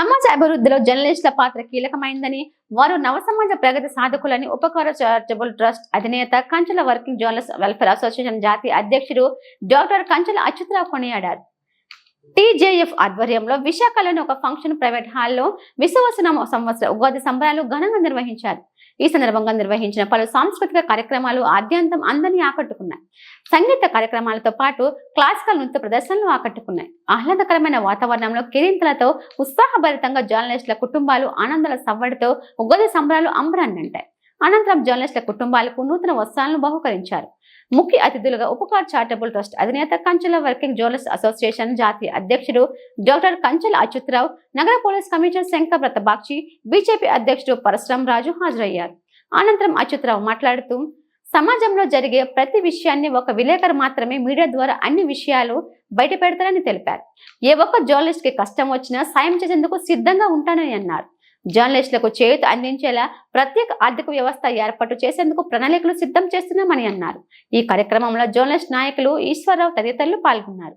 సమాజ అభివృద్ధిలో జర్నలిస్టుల పాత్ర కీలకమైందని వారు నవ సమాజ ప్రగతి సాధకులని ఉపకార చారిటబుల్ ట్రస్ట్ అధినేత కంచెల వర్కింగ్ జర్నలిస్ట్ వెల్ఫేర్ అసోసియేషన్ జాతీయ అధ్యక్షుడు డాక్టర్ కంచెల అచ్యుతరావు కొనియాడారు. టీజేఎఫ్ ఆధ్వర్యంలో విశాఖలోని ఒక ఫంక్షన్ ప్రైవేట్ హాల్లో విశ్వవసనామ సంవత్సర ఉగాది సంబరాలు ఘనంగా నిర్వహించారు. ఈ సందర్భంగా నిర్వహించిన పలు సాంస్కృతిక కార్యక్రమాలు ఆద్యంతం అందరినీ ఆకట్టుకున్నాయి. సంగీత కార్యక్రమాలతో పాటు క్లాసికల్ నృత్య ప్రదర్శనలు ఆకట్టుకున్నాయి. ఆహ్లాదకరమైన వాతావరణంలో కిరీంతలతో ఉత్సాహభరితంగా జర్నలిస్టుల కుటుంబాలు ఆనందాల సవ్వడితో ఉగాది సంబరాలు అంబరాన్నంటాయి. అనంతరం జర్నలిస్టుల కుటుంబాలకు నూతన వస్త్రాలను బహుకరించారు. ముఖ్య అతిథులుగా ఉపకార్ చారిటబుల్ ట్రస్ట్ అధినేత కంచెల వర్కింగ్ జర్నలిస్ట్ అసోసియేషన్ జాతీయ అధ్యక్షుడు డాక్టర్ కంచెల అచ్యుతరావు నగర police commissioner Shankhabrata Bagchi BJP అధ్యక్షుడు పరశురాం రాజు హాజరయ్యారు. అనంతరం అచ్యుతరావు మాట్లాడుతూ సమాజంలో జరిగే ప్రతి విషయాన్ని ఒక విలేకరు మాత్రమే మీడియా ద్వారా అన్ని విషయాలు బయట పెడతారని తెలిపారు. ఏ ఒక్క జర్నలిస్ట్కి కష్టం వచ్చినా సాయం చేసేందుకు సిద్ధంగా ఉంటానని అన్నారు. జర్నలిస్టులకు చేయూత అందించేలా ప్రత్యేక ఆర్థిక వ్యవస్థ ఏర్పాటు చేసేందుకు ప్రణాళికలు సిద్ధం చేస్తున్నామని అన్నారు. ఈ కార్యక్రమంలో జర్నలిస్ట్ నాయకులు ఈశ్వరరావు తదితరులు పాల్గొన్నారు.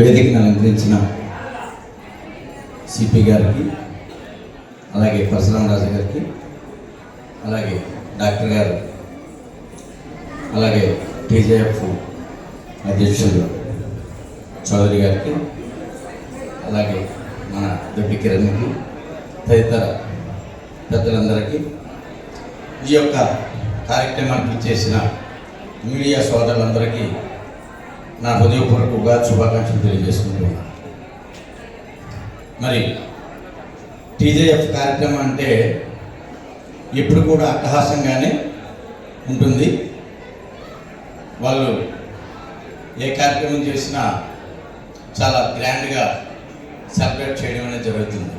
వేదికను అలంకరించిన సిపి గారికి అలాగే పరశురామ రాజు గారికి అలాగే డాక్టర్ గారు అలాగే టీజేఎఫ్ అధ్యక్షులు చౌదరి గారికి అలాగే మన దొడ్డి కిరణ్కి తదితర పెద్దలందరికీ ఈ యొక్క కార్యక్రమానికి చేసిన మీడియా సోదరులందరికీ నా హృదయపూర్వకంగా శుభాకాంక్షలు తెలియజేసుకుంటున్నాను. మరి టీజేఎఫ్ కార్యక్రమం అంటే ఎప్పుడు కూడా అట్టహాసంగానే ఉంటుంది. వాళ్ళు ఏ కార్యక్రమం చేసినా చాలా గ్రాండ్గా సెలబ్రేట్ చేయడం అనేది జరుగుతుంది.